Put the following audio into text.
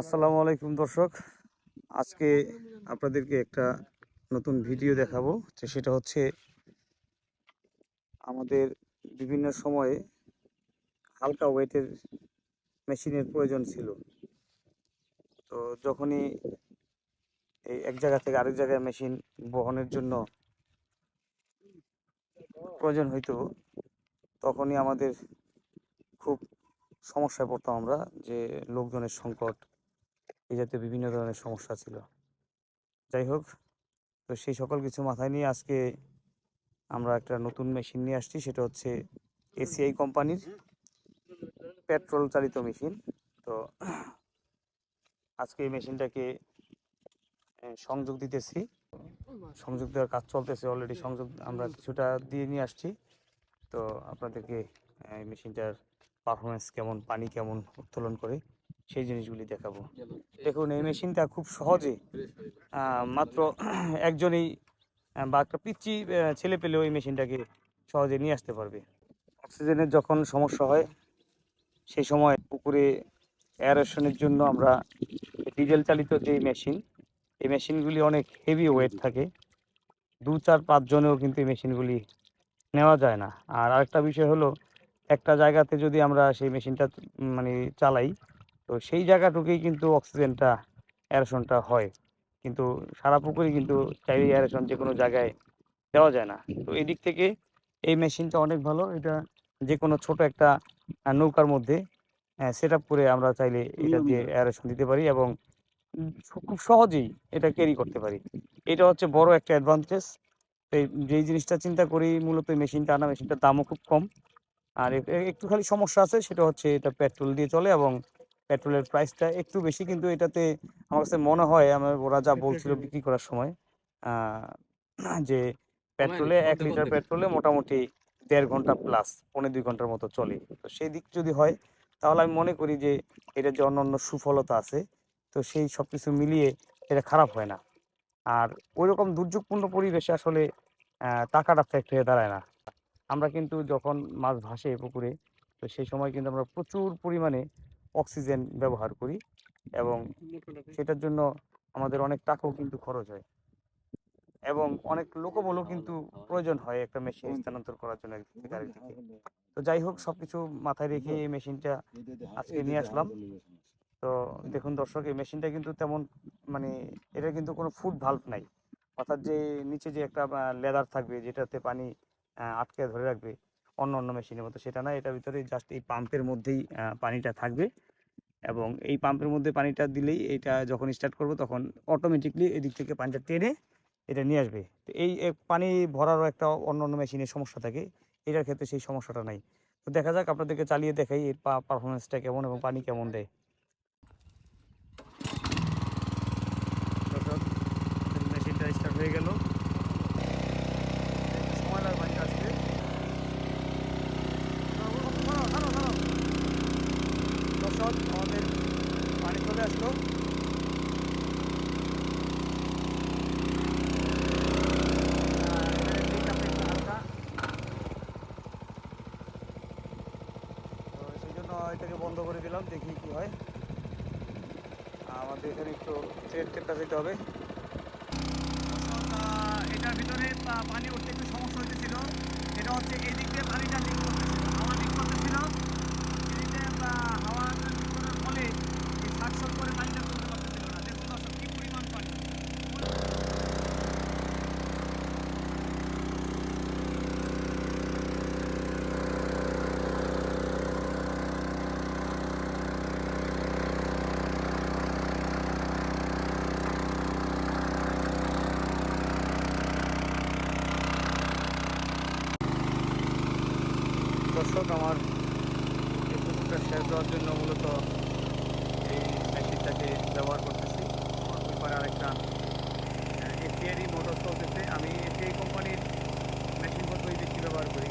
আসসালামু আলাইকুম দর্শক। আজকে আপনাদেরকে একটা নতুন ভিডিও দেখাবো, যে সেটা হচ্ছে আমাদের বিভিন্ন সময়ে হালকা ওয়েটের মেশিনের প্রয়োজন ছিল। তো যখনই এই এক জায়গা থেকে আরেক জায়গায় মেশিন বহনের জন্য প্রয়োজন হইতো, তখনই আমাদের খুব সমস্যায় পড়তাম আমরা যে লোকজনের সংকট এই জাতীয় বিভিন্ন ধরনের সমস্যা ছিল। যাই হোক, তো সেই সকল কিছু মাথায় নিয়ে আজকে আমরা একটা নতুন মেশিন নিয়ে আসছি, সেটা হচ্ছে এসিআই কোম্পানির পেট্রোল চালিত মেশিন। তো আজকে এই মেশিনটাকে সংযোগ দিতেছি। সংযোগ দেওয়ার কাজ চলতেছে অলরেডি সংযোগ আমরা কিছুটা দিয়ে নিয়ে আসছি। তো আপনাদেরকে এই মেশিনটার পারফরমেন্স কেমন, পানি কেমন উত্তোলন করে সেই জিনিসগুলি দেখাবো। দেখুন এই মেশিনটা খুব সহজে মাত্র একজনই বা একটা পিচ্ছি ছেলে পেলেও এই মেশিনটাকে সহজে নিয়ে আসতে পারবে। অক্সিজেনের যখন সমস্যা হয় সেই সময় পুকুরে এয়ারেশনের জন্য আমরা ডিজেল চালিত যে মেশিন এই মেশিনগুলি অনেক হেভি ওয়েট থাকে। দু চার পাঁচ জনেও কিন্তু এই মেশিনগুলি নেওয়া যায় না। আর আরেকটা বিষয় হলো একটা জায়গাতে যদি আমরা সেই মেশিনটা মানে চালাই তো সেই জায়গাটুকুই কিন্তু অক্সিজেনটা এয়ারেশনটা হয়। কিন্তু সারা পুকুরে কিন্তু চাইলে এয়ারেশন যে কোনো জায়গায় দেওয়া যায় না। তো এই দিক থেকে এই মেশিনটা অনেক ভালো। এটা যে কোনো ছোট একটা নৌকার মধ্যে সেট আপ করে আমরা চাইলে এটা দিয়ে অ্যারেশন দিতে পারি এবং খুব সহজেই এটা ক্যারি করতে পারি। এটা হচ্ছে বড় একটা অ্যাডভান্টেজ। এই যেই জিনিসটা চিন্তা করি মূলত এই মেশিনটা আনা মেশিনটার দামও খুব কম। আর একটু খালি সমস্যা আছে সেটা হচ্ছে এটা পেট্রোল দিয়ে চলে এবং পেট্রোলের প্রাইসটা একটু বেশি কিন্তু এটাতে আমার কাছে মনে হয় আমার ওরা যা বলছিল বিক্রি করার সময় যে পেট্রোলে এক লিটার পেট্রোলে মোটামুটি দেড় ঘণ্টা প্লাস পৌনে দুই ঘণ্টার মতো চলে। তো সেই দিক যদি হয় তাহলে আমি মনে করি যে এটা যে অন্যান্য সুফলতা আছে তো সেই সব কিছু মিলিয়ে এটা খারাপ হয় না। আর ওইরকম দুর্যোগপূর্ণ পরিবেশে আসলে আহ, টাকাটা ফ্যাক্ট হয়ে দাঁড়ায় না। আমরা কিন্তু যখন মাছ ভাসে পুকুরে তো সেই সময় কিন্তু আমরা প্রচুর পরিমাণে অক্সিজেন ব্যবহার করি এবং সেটার জন্য আমাদের অনেক টাকাও কিন্তু খরচ হয়। এবং অনেক লোকবলও কিন্তু প্রয়োজন হয় একটা মেশিন স্থানান্তর করার জন্য থেকে তো যাই হোক সবকিছু মাথায় রেখে এই মেশিনটা আজকে নিয়ে আসলাম। তো দেখুন দর্শক এই মেশিনটা কিন্তু তেমন মানে এটা কিন্তু কোনো ফুড ভাল্ভ নাই। অর্থাৎ যে নিচে যে একটা লেদার থাকবে যেটাতে পানি আটকে ধরে রাখবে অন্য অন্য মেশিনের মতো। সেটা না, এটার ভিতরে জাস্ট এই পাম্পের মধ্যেই পানিটা থাকবে। এবং এই পাম্পের মধ্যে পানিটা দিলেই এটা যখন স্টার্ট করব তখন অটোমেটিকলি এদিক থেকে পানিটা টেনে এটা নিয়ে আসবে। তো এই পানি ভরারও একটা অন্য অন্য মেশিনের সমস্যা থাকে। এটার ক্ষেত্রে সেই সমস্যাটা নাই। তো দেখা যাক আপনাদেরকে চালিয়ে দেখাই এর পারফরমেন্সটা কেমন এবং পানি কেমন দেয়। মেশিনটা স্টার্ট হয়ে গেল সময় লাগবে পানিটা আসতে দর্শক আমাদের পানি চলে আসলো। এটাকে বন্ধ করে দিলাম, দেখি কি হয়। আমাদের এখানে একটু ট্রেন টেপটা দিতে হবে। এটার ভিতরে পানি উঠতে একটু সমস্যা হইতেছিল। এটা হচ্ছে এই দিক দিয়ে পানিটা লিক দর্শক, আমার এই পুকুরটা শেয়ার দেওয়ার জন্য মূলত এই মেশিনটাকে ব্যবহার করতেছি। এরপরে আরেকটা এপিআরই মোটর চলতেছে। আমি এফিআই কোম্পানির মেশিনপত্রই বেশি ব্যবহার করি